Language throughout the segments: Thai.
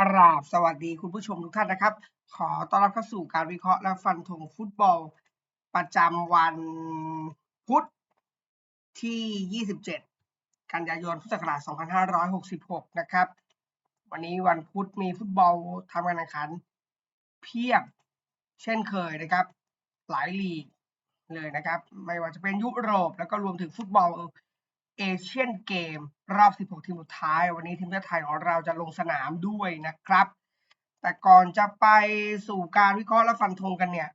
กราบสวัสดีคุณผู้ชมทุกท่านนะครับ ขอต้อนรับเข้าสู่การวิเคราะห์และฟันธงฟุตบอล ประจำวันพุธที่ 27 กันยายนพุทธศักราช2566 นะครับ วันนี้วันพุธมีฟุตบอลทำการแข่งขัน เพียบเช่นเคยนะครับ หลายลีกเลยนะครับ ไม่ว่าจะเป็นยุโรปแล้วก็รวมถึงฟุตบอล เอเชียนเกมรอบ 16 ทีมสุดท้าย วันนี้ทีมชาติไทยของเราจะลงสนามด้วยนะครับ แต่ก่อนจะไปสู่การวิเคราะห์และฟันธงกันเนี่ย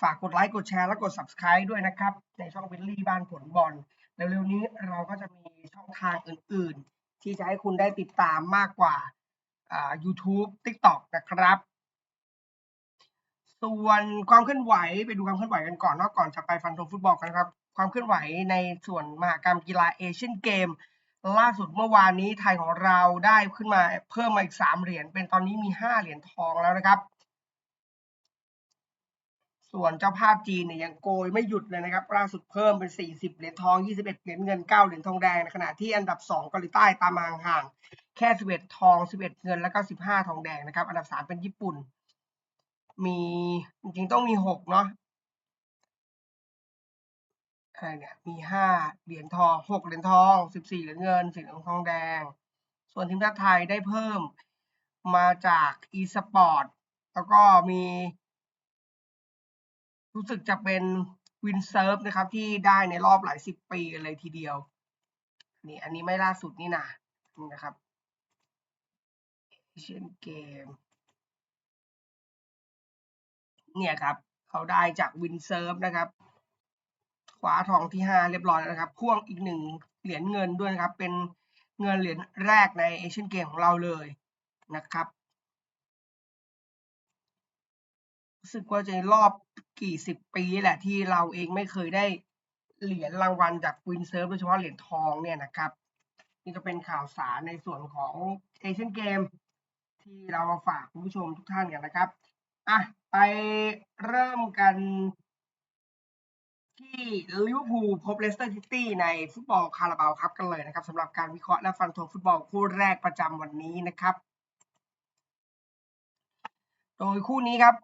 ฝากกดไลค์กดแชร์และกด subscribe ด้วยนะครับ ในช่องวิลลี่บ้านผลบอลเร็วๆนี้เราก็จะมีช่องทางอื่นๆ ที่จะให้คุณได้ติดตามมากกว่าอ่า YouTube TikTok นะครับส่วนความเคลื่อนไหวไปดูความเคลื่อนไหวกันก่อนเนอะก่อนจะไปฟันธงฟุตบอลกันครับ ความเคลื่อนไหวในส่วนมหกรรมกีฬาเอเชียนเกม ล่าสุดเมื่อวานนี้ไทยของเราได้ขึ้นมาเพิ่มมาอีกสามเหรียญเป็นตอนนี้มีห้าเหรียญทองแล้วนะครับ ส่วนเจ้าภาพจีนเนี่ยยังโกยไม่หยุดเลยนะครับ ล่าสุดเพิ่มเป็น 40 เหรียญทอง 21 เหรียญเงิน 9 เหรียญทองแดงในขณะที่อันดับ 2เกาหลีใต้ตามมาห่างๆแค่ 11 ทอง 11 เงินแล้วก็ 15 ทองแดงนะครับ อันดับ 3 เป็นญี่ปุ่นมีจริงๆต้องมี6เนาะ อะไรเนี่ยมี5เหรียญทอง6เหรียญทอง14เหรียญเงิน4เหรียญทองแดง ส่วนทีมชาติไทยได้เพิ่มมาจาก e-sport แล้วก็มี รู้สึกจะเป็นวินเซิร์ฟนะครับ ที่ได้ในรอบหลายสิบปีเลยทีเดียว นี่อันนี้ไม่ล่าสุดนี่นะนี่นะครับเช่นเกม เนี่ยครับ เขาได้จากวินเซิร์ฟนะครับ คว้าทองที่ห้าเรียบร้อยแล้วนะครับพ่วงอีกหนึ่งเหรียญเงินด้วยนะครับ เป็นเงินเหรียญแรกในเอเชียนเกมของเราเลยนะครับรู้สึกว่าจะรอบกี่สิบปีแหละที่เราเองไม่เคยได้เหรียญรางวัลจากวินเซิร์ฟโดยเฉพาะเหรียญทองเนี่ยนะครับ นี่ก็เป็นข่าวสารในส่วนของเอเชียนเกมที่เรามาฝากคุณผู้ชมทุกท่านกันนะครับอะไปเริ่มกัน ที่ลิเวอร์พูลพบเลสเตอร์ซิตี้ในฟุตบอลคาราบาวครับกันเลยนะครับสำหรับการวิเคราะห์และฟันธงฟุตบอลคู่แรกประจำวันนี้นะครับ โดยคู่นี้ครับ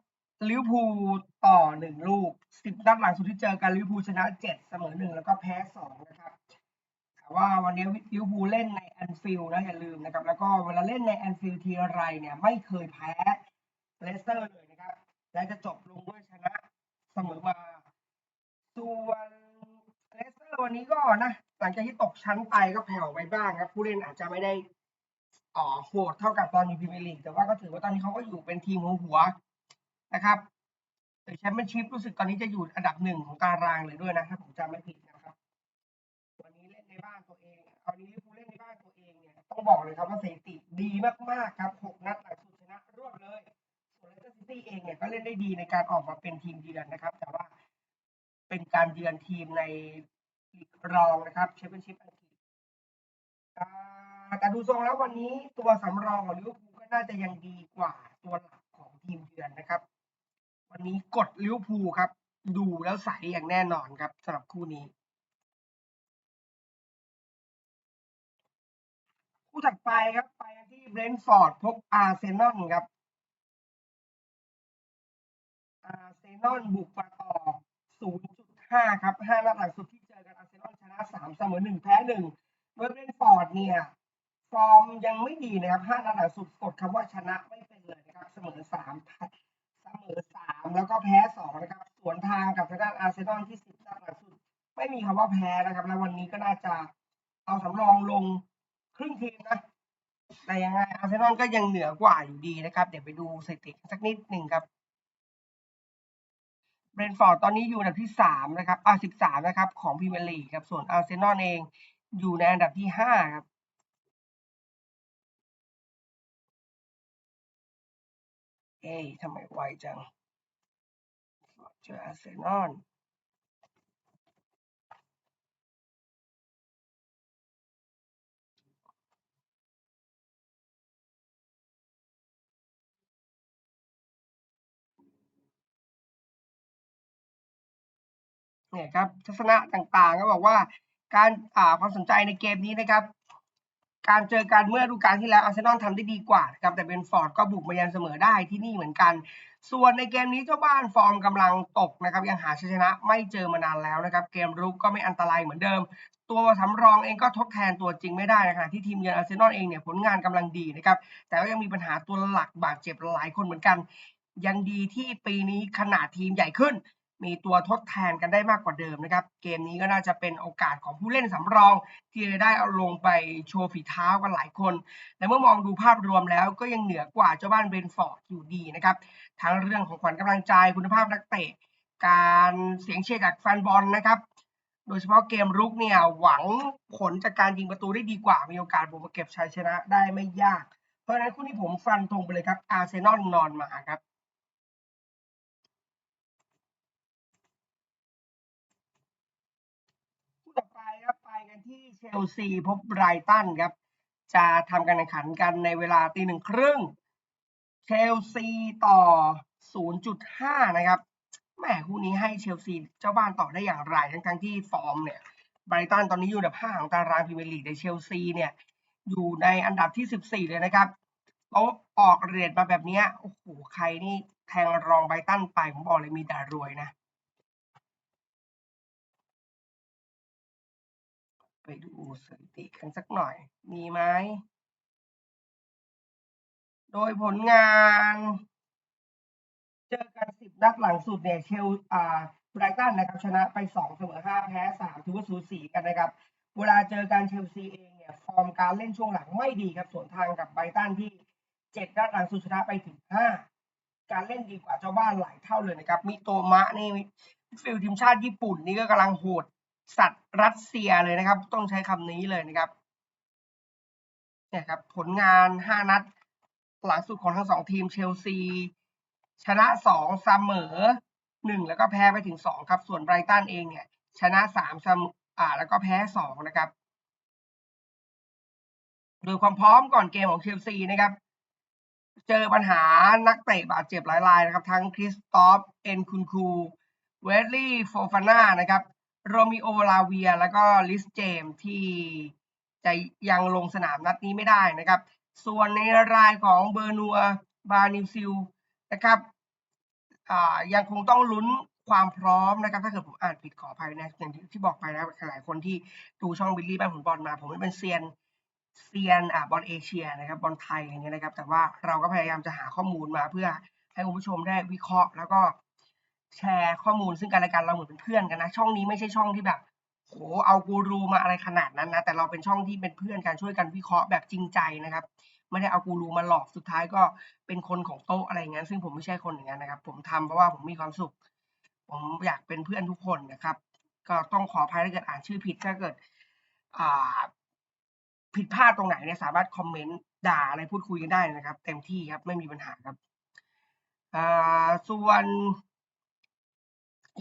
ลิเวอร์พูลต่อหนึ่งลูกสิบนัดหลังสุดที่เจอกันลิเวอร์พูลชนะเจ็ดเสมอหนึ่งแล้วก็แพ้สองนะครับแต่ว่าวันนี้ลิเวอร์พูลเล่นในแอนฟิลด์นะอย่าลืมนะครับ แล้วก็เวลาเล่นในแอนฟิลด์ทีไรเนี่ยไม่เคยแพ้เลสเตอร์เลยนะครับและจะจบลงด้วยชนะเสมอมา ส่วนเลสเตอร์วันนี้ก็นะหลังจากที่ตกชั้นไปก็แผ่วไปบ้างครับผู้เล่นอาจจะไม่ได้อ๋อโหดเท่ากับตอนอยู่พรีเมียร์ลีกแต่ว่าก็ถือว่าตอนนี้เขาก็อยู่เป็นทีมหัวหัวนะครับแต่แชมเปี้ยนชิพรู้สึกตอนนี้จะอยู่อันดับหนึ่งของตารางเลยด้วยนะถ้าผมจำไม่ผิดนะครับ วันนี้เล่นในบ้านตัวเองวันนี้ลิเวอร์พูลเล่นในบ้านตัวเองเนี่ยต้องบอกเลยครับว่าสถิติดีมากๆครับหกนัดหลังสุดชนะรวดเลยส่วนเลสเตอร์ซิตี้เองเนี่ยก็เล่นได้ดีในการออกมาเป็นทีมเยือนนะครับ แต่ว่า เป็นการเยือนทีมในลีกรองนะครับแชมเปี้ยนชิพอังกฤษอ่แต่ดูทรงแล้ววันนี้ตัวสำรองของลิเวอร์พูลก็น่าจะยังดีกว่าตัวหลักของทีมเยือนนะครับ วันนี้กดลิเวอร์พูลครับ ดูแล้วใสอย่างแน่นอนครับสำหรับคู่นี้ คู่ถัดไปครับ ไปที่เบรนท์ฟอร์ดพบอาร์เซนอลครับอาร์เซนอลบุกมาต่อ 5ครับ5นัดหลังสุดที่เจอกันอาร์เซนอลชนะ3เสมอ1แพ้1โดยเบรนท์ฟอร์ดเนี่ยฟอร์มยังไม่ดีนะครับ5นัดหลังสุดกดคำว่าชนะไม่เป็นเลยนะครับเสมอ3เสมอ3แล้วก็แพ้2นะครับสวนทางกับทางด้านอาร์เซนอลที่10นัดหลังสุด ไม่มีคำว่าแพ้นะครับ แล้ววันนี้ก็น่าจะเอาสำรองลงครึ่งทีมนะแต่ยังไงอาร์เซนอลก็ยังเหนือกว่าอยู่ดีนะครับ เดี๋ยวไปดูสถิติสักนิดหนึ่งครับ เบรนท์ฟอร์ดตอนนี้อยู่อันดับที่สามนะครับอ่า13 นะครับ ของพรีเมียร์ลีกครับ ส่วนอาร์เซนอลเองอยู่ในอันดับที่ห้าครับเอ้ยทำไมไวจังเจออาร์เซนอล เนี่ยครับทัศนะต่างๆ ก็บอกว่าการอ่าความสนใจในเกมนี้นะครับ การเจอกันเมื่อดูกาลที่แล้วอาร์เซนอลทำได้ดีกว่านะครับแต่เบนฟอร์ดก็บุกมายันเสมอได้ที่นี่เหมือนกัน ส่วนในเกมนี้เจ้าบ้านฟอร์มกำลังตกนะครับ ยังหาชัยชนะไม่เจอมานานแล้วนะครับ เกมรุกก็ไม่อันตรายเหมือนเดิม ตัวสำรองเองก็ทดแทนตัวจริงไม่ได้นะครับที่ทีมเยือนอาร์เซนอลเองเนี่ยผลงานกำลังดีนะครับแต่ก็ยังมีปัญหาตัวหลักบาดเจ็บหลายคนเหมือนกัน ยังดีที่ปีนี้ขนาดทีมใหญ่ขึ้น มีตัวทดแทนกันได้มากกว่าเดิมนะครับ เกมนี้ก็น่าจะเป็นโอกาสของผู้เล่นสำรอง ที่จะได้เอาลงไปโชว์ฝีเท้ากันหลายคน และเมื่อมองดูภาพรวมแล้วก็ยังเหนือกว่าเจ้าบ้านเบรนฟอร์ดอยู่ดีนะครับ ทั้งเรื่องของขวัญกำลังใจคุณภาพนักเตะ การเสียงเชียร์จากแฟนบอลนะครับ โดยเฉพาะเกมรุกเนี่ยหวังผลจากการยิงประตูได้ดีกว่า มีโอกาสบุกมาเก็บชัยชนะได้ไม่ยาก เพราะฉะนั้นคู่นี้ผมฟันธงไปเลยครับอาร์เซนอลนอนมาครับ คู่ต่อไปครับไปกันที่ เชลซีพบไบรตันครับ จะทำการแข่งขันกันในเวลาตีหนึ่งครึ่งเชลซีต่อ 0.5 นะครับแหมคู่นี้ให้เชลซีเจ้าบ้านต่อได้อย่างไรทั้งทั้งที่ฟอร์มเนี่ยไบรตันตอนนี้อยู่อันดับ5ของตารางพรีเมียร์ลีกในเชลซีเนี่ยอยู่ในอันดับที่ 14 เลยนะครับโต๊ะออกเรทมาแบบนี้โอ้โหใครนี่แทงรองไบรตันไปผมบอกเลยมีแต่รวยนะ ไปดูสถิติกันสักหน่อย มีไหม โดยผลงานเจอกันสิบนัดหลังสุดเนี่ยเชลอ่าไบรตันนะครับชนะไปสองเสมอห้าแพ้สามถือว่าสูสีกันนะครับ เวลาเจอกันเชลซีเองเนี่ยฟอร์มการเล่นช่วงหลังไม่ดีครับสวนทางกับไบรตันที่เจ็ดนัดหลังสุดชนะไปถึงห้าการเล่นดีกว่าเจ้าบ้านหลายเท่าเลยนะครับมิโตมะนี่ฟิลทีมชาติญี่ปุ่นนี่ก็กำลังโหด สัตว์รัสเซียเลยนะครับ ต้องใช้คำนี้เลยนะครับเนี่ยครับผลงานห้านัดหลังสุดของทั้งสองทีมเชลซีชนะสองเสมอหนึ่งแล้วก็แพ้ไปถึงสองครับ ส่วนไบรตันเองเนี่ย ชนะสามเสมออ่า แล้วก็แพ้สองนะครับ โดยความพร้อมก่อนเกมของเชลซีนะครับ เจอปัญหานักเตะบาดเจ็บหลายรายนะครับ ทั้งคริสตอฟเอ็นคุนคูเวสลี่โฟฟาน่านะครับ โรมิโอลาเวีย แล้วก็ลิสเจมที่จะยังลงสนามนัดนี้ไม่ได้นะครับ ส่วนในรายของเบอร์นัวบานิซิลนะครับยังคงต้องลุ้นความพร้อมนะครับ ถ้าเกิดผมอ่านผิดขออภัยนะอย่างที่ที่บอกไปนะหลายคนที่ดูช่องบิลลี่บ้านผลบอลมา ผมไม่เป็นเซียนเซียนอ่าบอลเอเชียนะครับบอลไทยอะไรเงี้ยนะครับ แต่ว่าเราก็พยายามจะหาข้อมูลมาเพื่อให้คุณผู้ชมได้วิเคราะห์ แล้วก็ แชร์ข้อมูลซึ่งกันและกันเราเหมือนเป็นเพื่อนกันนะ ช่องนี้ไม่ใช่ช่องที่แบบโหเอากูรูมาอะไรขนาดนั้นนะ แต่เราเป็นช่องที่เป็นเพื่อนกันช่วยกันวิเคราะห์แบบจริงใจนะครับ ไม่ได้เอากูรูมาหลอกสุดท้ายก็เป็นคนของโต๊ะอะไรอย่างนั้นซึ่งผมไม่ใช่คนอย่างนั้นนะครับ ผมทำเพราะว่าผมมีความสุข ผมอยากเป็นเพื่อนทุกคนนะครับ ก็ต้องขออภัยถ้าเกิดอ่านชื่อผิดถ้าเกิดอ่าผิดพลาดตรงไหนเนี่ยสามารถคอมเมนต์ด่าอะไรพูดคุยกันได้นะครับ เต็มที่ครับไม่มีปัญหาครับอ่าส่วน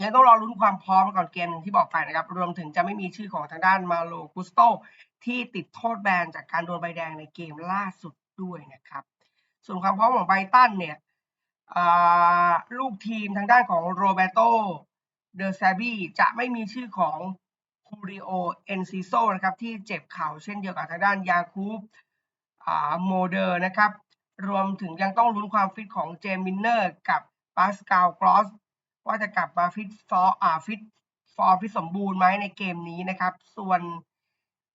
ยังต้องรอลุ้นความพร้อมก่อนเกมอย่งที่บอกไปนะครับ รวมถึงจะไม่มีชื่อของทางด้านมาโลกุสโตที่ติดโทษแบนจากการโดนใบแดงในเกมล่าสุดด้วยนะครับ ส่วนความพร้อมของไบรตันเนี่ยลูกทีมทางด้านของโรเบโตเดอซาบีจะไม่มีชื่อของคูริโอเอนซิโซนะครับที่เจ็บเข่าเช่นเดียวกับทางด้านยาคูบโมเดอร์นะครับ รวมถึงยังต้องลุ้นความฟิตของเจมินเนอร์ กับปาสกาลกรอส ว่าจะกลับมาฟิตฟอร์อ่าฟิตฟอร์ฟิตสมบูรณ์ไหมในเกมนี้นะครับ ส่วน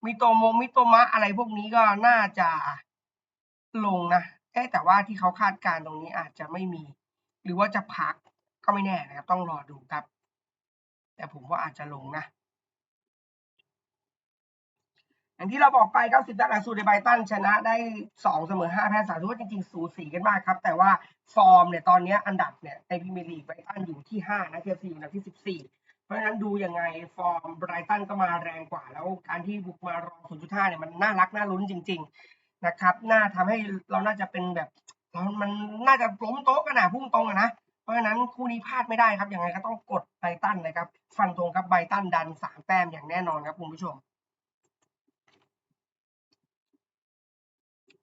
มิโตโมมิโตมะอะไรพวกนี้ก็น่าจะลงนะเอ๊ะแต่ว่าที่เขาคาดการณ์ตรงนี้อาจจะไม่มี หรือว่าจะพักก็ไม่แน่นะครับ ต้องรอดูครับ แต่ผมว่าอาจจะลงนะ อย่างที่เราบอกไป90นัดหลังสุดในไบตันชนะได้2เสมอ5แพ้3ถือว่าจริงๆ สูสีกันมากครับ แต่ว่าฟอร์มเนี่ยตอนนี้อันดับเนี่ยในพรีเมียร์ลีกไบตันอยู่ที่5นะเชลซีอยู่อันดับที่14เพราะฉะนั้นดูยังไงฟอร์มไบรตันก็มาแรงกว่า แล้วการที่บุกมารอง0.5เนี่ยมันน่ารักน่าลุ้นจริง ๆนะครับน่าทำให้เราน่าจะเป็นแบบเรามันน่าจะล้มโต๊ะกันนะพุ่งตรงอะนะเพราะฉะนั้นคู่นี้พลาดไม่ได้ครับยังไงก็ต้องกดไบตันนะครับ ฟันธงครับไบตันดัน3แต้มอย่างแน่นอนครับคุณผู้ชม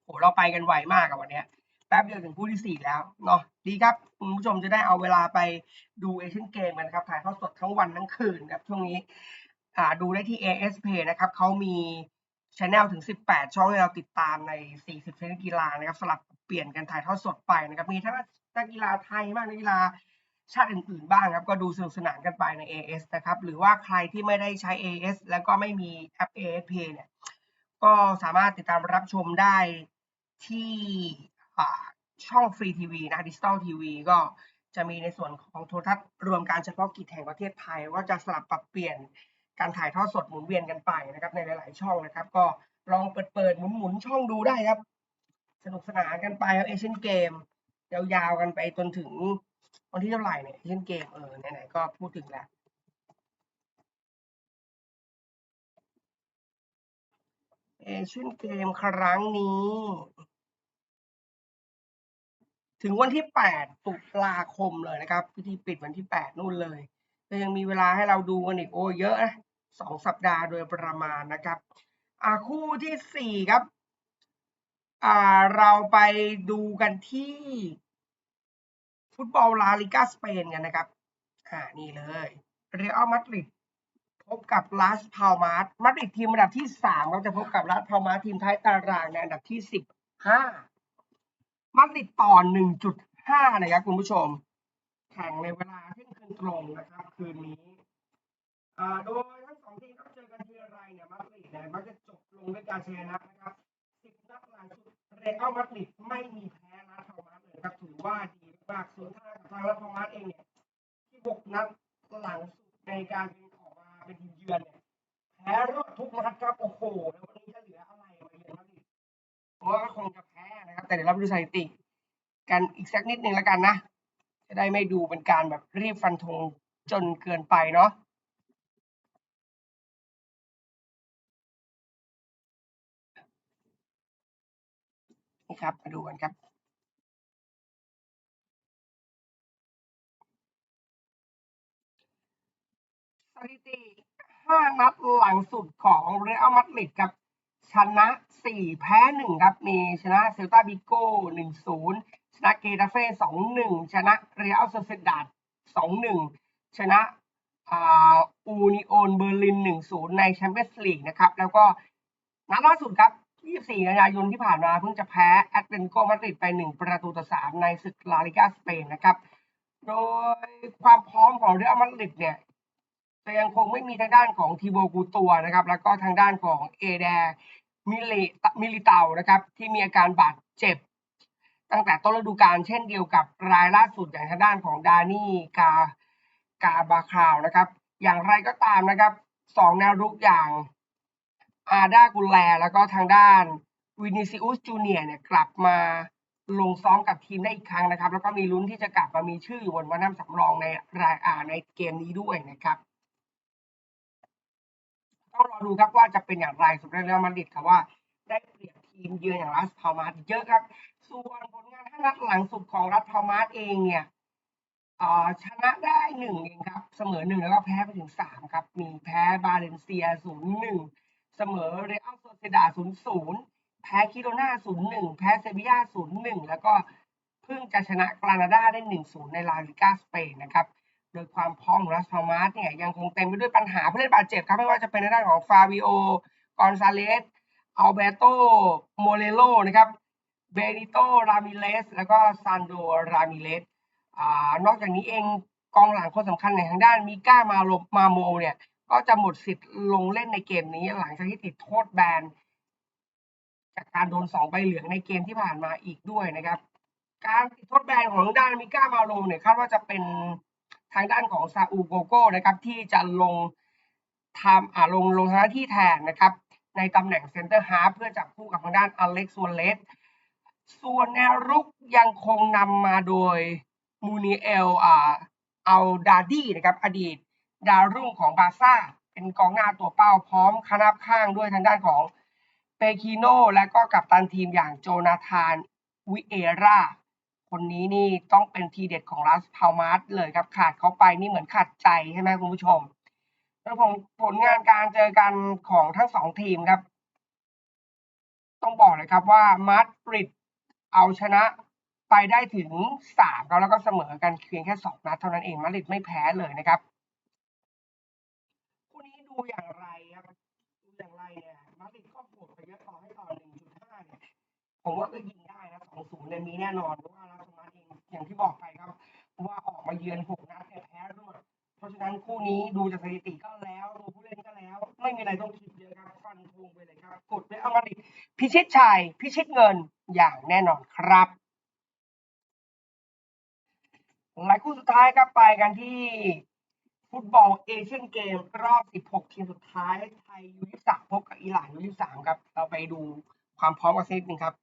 โหเราไปกันไวมากอะวันนี้แป๊บเดียวถึงคู่ที่สี่แล้วเนาะดีครับ คุณผู้ชมจะได้เอาเวลาไปดูเอเชียนเกมกันนะครับ ถ่ายทอดสดทั้งวันทั้งคืนครับช่วงนี้อ่าดูได้ที่ AS Play นะครับเขามีชแนลถึง 18 ช่องให้เราติดตามใน 40ชนิดกีฬานะครับสลับเปลี่ยนกันถ่ายทอดสดไปนะครับมีทั้งนักกีฬาไทยบ้างนักกีฬาชาติอื่นๆบ้างครับก็ดูสนุกสนานกันไปใน AS นะครับหรือว่าใครที่ไม่ได้ใช้ AS แล้วก็ไม่มีแอป AS Pay เนี่ยก็สามารถติดตามรับชมได้ ที่ช่องฟรีทีวีนะดิจิตอลทีวีก็จะมีในส่วนของโทรทัศน์รวมการเฉพาะกิจแห่งประเทศไทย ว่าจะสลับปรับเปลี่ยนการถ่ายทอดสดหมุนเวียนกันไปนะครับในหลาย ๆ ช่องนะครับ ก็ลองเปิดเปิดหมุนหมุนๆช่องดูได้ครับ สนุกสนานกันไปครับเอเชียนเกมยาวๆกันไปจนถึงวันที่เท่าไหร่เนี่ยเอเชียนเกมเออไหนๆก็พูดถึงแล้วเอเชียนเกมครั้งนี้ ถึงวันที่ 8 ตุลาคมเลยนะครับ พิธีปิดวันที่ 8 นู่นเลยก็ยังมีเวลาให้เราดูกันอีกโอ้เยอะนะสองสัปดาห์โดยประมาณนะครับอ่าคู่ที่ 4 ครับอ่าเราไปดูกันที่ ฟุตบอลลาลิกาสเปนกันนะครับอ่านี่เลยเรอัลมาดริดพบกับลาสพาวมาสมาดริดทีมอันดับที่สามเราจะพบกับลาสพาวมาสทีมท้ายตารางในอันดับที่สิบห้า มาดริดต่อหนึ่งจุดห้านะครับคุณผู้ชม แข่งในเวลาเที่ยงคืนตรงนะครับ คืนนี้โดยทั้งสองทีมก็เจอกันทีไรเนี่ยมาดริดเนี่ยมักจะจบลงด้วยการชนะนะครับสิบนัดหลังสุดเรอัลมาดริดไม่มีแพ้ลาสพาวมาสเลยครับถือว่าดีมากส่วนทางกับทางลาสพาวมาสเองเนี่ยที่หกนัดหลังสุดในการเป็นออมาเป็นทีมเยือนเนี่ยแพ้รวดทุกนัดครับโอ้โหแล้ววันนี้จะเหลืออะไรมาเยือนมาดริดผมว่าคงจะ แต่เดี๋ยวเราไปดูสถิติ กันอีกสักนิดนึงแล้วกันนะ จะได้ไม่ดูเป็นการแบบรีบฟันธงจนเกินไปเนาะนี่ครับ มาดูกันครับสถิติ5นัดหลังสุดของเรอัลมาดริดครับ ชนะ 4 แพ้ 1 ครับ มีชนะเซลตาบิโก้1-0 ชนะเกตาเฟ่2-1 ชนะเรอัลโซเซดาด2-1 ชนะอูนิโอนเบอร์ลิน 1-0 ในแชมเปี้ยนส์ลีกนะครับ แล้วก็นัดล่าสุดครับ 24 กันยายนที่ผ่านมาเพิ่งจะแพ้แอตเลติโกมาดริดไป 1 ประตูต่อ 3 ในศึกลาลิกาสเปนนะครับ โดยความพร้อมของเรอัลมาดริดเนี่ยจะยังคงไม่มีทางด้านของทีโบกูตัวนะครับ แล้วก็ทางด้านของเอแด มิลิมิลิเตานะครับ ที่มีอาการบาดเจ็บ ตั้งแต่ต้นฤดูกาลเช่นเดียวกับรายล่าสุดอย่างทางด้านของดานี่กากาบาคาวนะครับ อย่างไรก็ตามนะครับสองแนวรุกอย่างอาดากุลแล แล้วก็ทางด้านวินิซิอุสจูเนียเนี่ยกลับมาลงซ้อมกับทีมได้อีกครั้งนะครับ แล้วก็มีลุ้นที่จะกลับมามีชื่ออยู่บนวันน้ำสำรองในรายอาในเกมนี้ด้วยนะครับ ต้องรอดูครับว่าจะเป็นอย่างไรสำหรับเรอัลมาดริดครับว่าได้เปรียบทีมเยือนอย่างลาสพามาสเยอะครับ ส่วนผลงานห้านัดหลังสุดของรัสพามาสเองเนี่ยอ่อชนะได้หนึ่งเองครับ เสมอหนึ่งแล้วก็แพ้ไปถึงสามครับ มีแพ้บาเลนเซียศูนย์หนึ่งเสมอเรอัลโซเซดาศูนย์ศูนย์แพ้คิโรนาศูนย์หนึ่งแพ้เซบียาศูนย์หนึ่งแล้วก็เพิ่งจะชนะกรานาดาได้หนึ่งศูนย์ในลาลิกาสเปนนะครับ โดยความพร้อมของรัสพามาสเนี่ยยังคงเต็มไปด้วยปัญหาผู้เล่นบาดเจ็บครับไม่ว่าจะเป็นในด้านของฟาบิโอกอนซาเลสอัลเบโตโมเลโลนะครับเบนิโตรามิเลสแล้วก็ซานโดรามิเลสนอกจากนี้เองกองหลังคนสำคัญในทางด้านมิก้ามาโลมาโมเนี่ยก็จะหมดสิทธิ์ลงเล่นในเกมนี้หลังจากที่ติดโทษแบนจากการโดนสองใบเหลืองในเกมที่ผ่านมาอีกด้วยนะครับ การติดโทษแบนของทางด้านมิก้ามาโลเนี่ยคาดว่าจะเป็น ทางด้านของซาอูโกโก้นะครับที่จะลงทำอ่าลงลงทำหน้าที่แทนนะครับในตำแหน่งเซนเตอร์ฮาร์ฟเพื่อจับคู่กับทางด้านอเล็กซ์วเลสส่วนแนวรุกยังคงนำมาโดยมูนิเอลอ่าอัลดาดีนะครับอดีตดาวรุ่งของบาซ่า เป็นกองหน้าตัวเป้าพร้อมคณับข้างด้วยทางด้านของเปคิโนและก็กับตันทีมอย่างโจนาธานวิเอรา คนนี้นี่ต้องเป็นทีเด็ดของลาสพาวมาสเลยครับขาดเขาไปนี่เหมือนขาดใจใช่ไหมคุณผู้ชมแล้วผมผลงานการเจอกันของทั้งสองทีมครับ ต้องบอกเลยครับว่ามาดริดเอาชนะไปได้ถึงสามครับแล้วก็เสมอกันเพียงแค่สองนัดเท่านั้นเองมาดริดไม่แพ้เลยนะครับคู่นี้ดูอย่างไรครับดูอย่างไรเนี่ยมาดริดก็โหดผมว่าก็ยิงได้นะสองศูนย์เนี่ยมีแน่นอนว่า อย่างที่บอกไปครับ ว่าออกมาเยือนหกนัดเนี่ยแพ้รวดเพราะฉะนั้นคู่นี้ดูจากสถิติก็แล้วดูผู้เล่นก็แล้ว ไม่มีอะไรต้องคิดเยอะครับฟันธงไปเลยครับ กดไปเอามาดิพิชิตชัยพิชิตเงินอย่างแน่นอนครับหลายคู่สุดท้ายครับไปกันที่ฟุตบอลเอเชียนเกมรอบ 16 ทีมสุดท้ายไทยยู23พบกับอิหร่านยู23ครับ เราไปดูความพร้อมกันสักนิดนึงครับ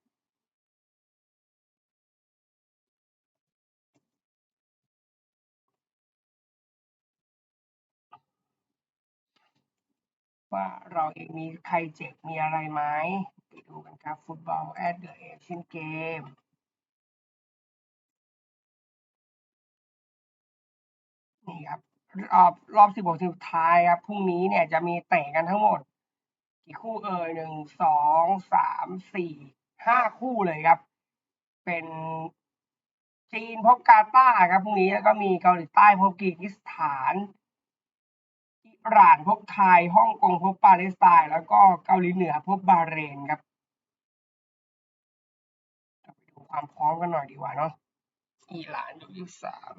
ว่าเราเองมีใครเจ็บมีอะไรไหมไปดูกันครับฟุตบอลแอดเดอะเอเชียนเกมนี่ครับรอบรอบ16ทีมสุดท้ายครับพรุ่งนี้เนี่ยจะมีเตะกันทั้งหมด กี่คู่เอ่ยหนึ่งสองสามสี่ห้าคู่เลยครับ เป็นจีนพบกาตาร์ครับพรุ่งนี้แล้วก็มีเกาหลีใต้พบกีกิสถาน หร่านพบไทยฮ่องกงพบปาเลสไตน์แล้วก็เกาหลีเหนือพบบาเรนครับไปดูความพร้อมกันหน่อยดีกว่าเนาะอิหร่านอยู่ที่สาม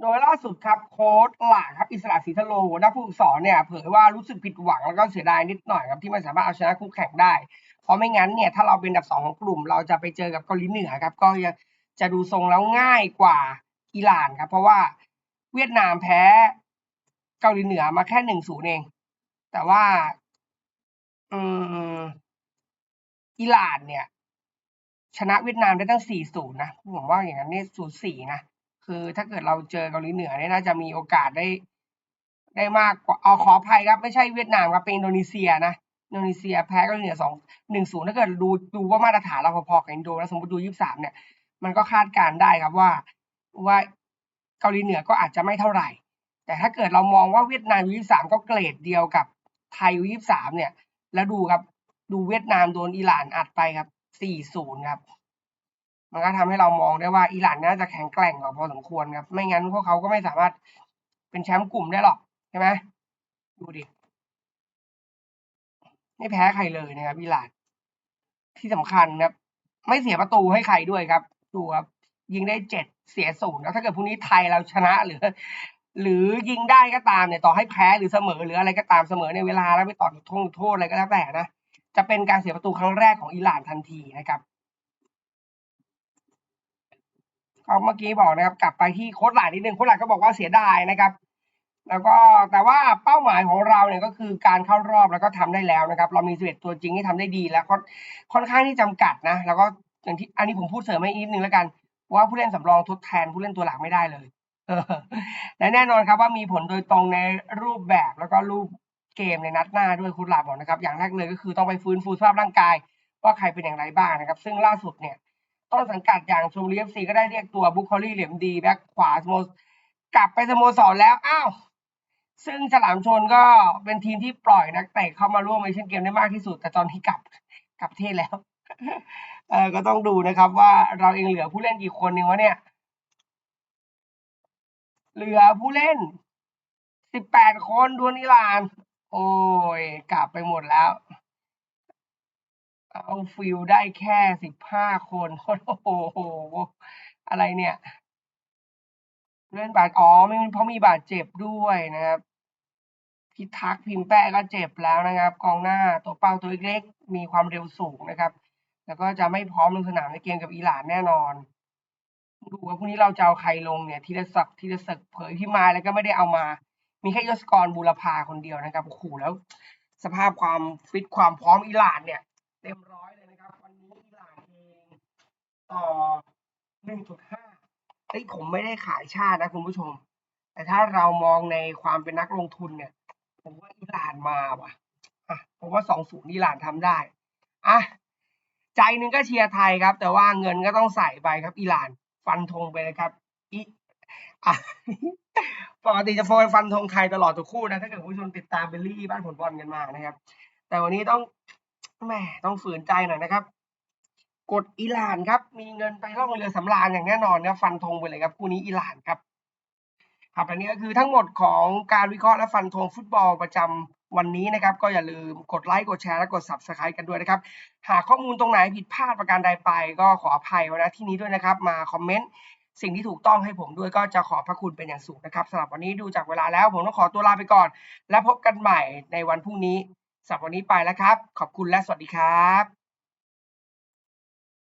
โดยล่าสุดครับโค้ชหลากครับอิสระศรีทะโลหัวหน้าผู้ฝึกสอนเนี่ยเผยว่ารู้สึกผิดหวังแล้วก็เสียดายนิดหน่อยครับที่ไม่สามารถเอาชนะคู่แข่งได้ เพราะไม่งั้นเนี่ยถ้าเราเป็นดับสองของกลุ่ม เราจะไปเจอกับเกาหลีเหนือครับก็จะจะดูทรงแล้วง่ายกว่าอิหร่านครับ เพราะว่าเวียดนามแพ้เกาหลีเหนือมาแค่หนึ่งศูนย์เอง แต่ว่าอืมอิหร่านเนี่ย ชนะเวียดนามได้ตั้ง4-0นย์นะผมว่าอย่างนั้นเนี่ย0-4นะ คือถ้าเกิดเราเจอเกาหลีเหนือเนี่ยน่าจะมีโอกาสได้ ได้มากกว่าเอาขออภัยครับ ไม่ใช่เวียดนามครับเป็นอินโดนีเซียนะอินโดนีเซียแพ้เกาหลีเหนือสองหนึ่งศูนย์ถ้าเกิดดูดูว่ามาตรฐานเราพอๆกับอินโดแล้วสมมติดูยี่สามเนี่ย มันก็คาดการได้ครับว่าว่าเกาหลีเหนือก็อาจจะไม่เท่าไหร่ แต่ถ้าเกิดเรามองว่าเวียดนามยี่สามก็เกรดเดียวกับไทยยูยี่สามเนี่ย แล้วดูครับ ดูเวียดนามโดนอิหร่านอัดไปครับสี่ศูนย์ครับ มันก็ทำให้เรามองได้ว่าอิหร่านน่าจะแข็งแกร่งกว่าพอสมควรครับ ไม่งั้นพวกเขาก็ไม่สามารถเป็นแชมป์กลุ่มได้หรอกใช่ไหมดูดิไม่แพ้ใครเลยนะครับอิหร่านที่สำคัญครับ ไม่เสียประตูให้ใครด้วยครับ ดูครับ ยิงได้เจ็ดเสียศูนย์แล้วถ้าเกิดพรุ่งนี้ไทยเราชนะหรือ หรือยิงได้ก็ตามเนี่ยต่อให้แพ้หรือเสมอหรืออะไรก็ตามเสมอในเวลาแล้วไปต่อจุดโทษโทษอะไรก็แล้วแต่นะจะเป็นการเสียประตูครั้งแรกของอิหร่านทันทีนะครับ ก็เมื่อกี้บอกนะครับ กลับไปที่โค้ชหลานนิดนึงโค้ชหลานก็บอกว่าเสียดายนะครับ แล้วก็แต่ว่าเป้าหมายของเราเนี่ยก็คือการเข้ารอบแล้วก็ทำได้แล้วนะครับ เรามี11ตัวจริงที่ทำได้ดีแล้วค่อนค่อนข้างที่จำกัดนะ แล้วก็อย่างที่อันนี้ผมพูดเสริมให้อีกนิดนึงแล้วกันว่าผู้เล่นสำรองทดแทนผู้เล่นตัวหลักไม่ได้เลยและแน่นอนครับว่ามีผลโดยตรงในรูปแบบแล้วก็รูปเกมในนัดหน้าด้วยคุณหลาบอกนะครับ อย่างแรกเลยก็คือต้องไปฟื้นฟูสภาพร่างกาย ว่าใครเป็นอย่างไรบ้างนะครับ ซึ่งล่าสุดเนี่ย ต้นสังกัดอย่างชมบุรีเอฟซีก็ได้เรียกตัวบุคคลี่เหลี่ยมดีแบ็คขวาสโมสกลับไปสโมสรแล้วอ้าวซึ่งฉลามชนก็เป็นทีมที่ปล่อยนักเตะเข้ามาร่วมในเช่นเกมได้มากที่สุด แต่ตอนนี้กลับกลับเทศแล้วเออก็ต้องดูนะครับว่าเราเองเหลือผู้เล่นกี่คนเองวะเนี่ย เหลือผู้เล่นสิบแปดคนดวลอิหร่าน โอ้ย กลับไปหมดแล้ว เอาฟิลได้แค่สิบห้าคนโอ้โหอะไรเนี่ยเล่นบาดอ๋อไม่เพราะมีบาดเจ็บด้วยนะครับพิทักษ์พิมพ์แป้ก็เจ็บแล้วนะครับ กองหน้าตัวเป้าตัวเล็กมีความเร็วสูงนะครับ แล้วก็จะไม่พร้อมลงสนามในเกมกับอิหร่านแน่นอน ดูว่าพรุ่งนี้เราจะเอาใครลงเนี่ยทีละศักดิ์ทีละศักเผยที่มาแล้วก็ไม่ได้เอามา มีแค่ยศกรบูรพาคนเดียวนะครับโอ้โหแล้ว สภาพความฟิตความพร้อมอิหร่านเนี่ย เต็มร้อยเลยนะครับ วันนี้อิหร่านเองต่อ 1.5เฮ้ยผมไม่ได้ขายชาตินะคุณผู้ชม แต่ถ้าเรามองในความเป็นนักลงทุนเนี่ย ผมว่าอิหร่านมาว่ะอะผมว่า2-0อิหร่านทำได้อะใจหนึงก็เชียร์ไทยครับ แต่ว่าเงินก็ต้องใส่ไปครับ อิหร่านฟันธงไปเลยครับอีปกติจะโฟนฟันธงไทยตลอดทุกคู่นะ ถ้าเกิดผู้ชมติดตามเบลลี่บ้านผลบอลกันมานะครับ แต่วันนี้ต้อง แหมต้องฝืนใจหน่อยนะครับ กดอิหร่านครับ มีเงินไปล่องเรือสำราญอย่างแน่นอนครับฟันธงไปเลยครับคู่นี้อิหร่านครับครับอันนี้ก็คือทั้งหมดของการวิเคราะห์และฟันธงฟุตบอลประจำวันนี้นะครับ ก็อย่าลืมกดไลค์กดแชร์และกด subscribe กันด้วยนะครับ หากข้อมูลตรงไหนผิดพลาดประการใดไปก็ขออภัยไว้ณที่นี้ด้วยนะครับ มาคอมเมนต์สิ่งที่ถูกต้องให้ผมด้วยก็จะขอพระคุณเป็นอย่างสูงนะครับสำหรับวันนี้ดูจากเวลาแล้วผมต้องขอตัวลาไปก่อน และพบกันใหม่ในวันพรุ่งนี้ สำหรับวันนี้ไปแล้วครับ ขอบคุณและสวัสดีครับ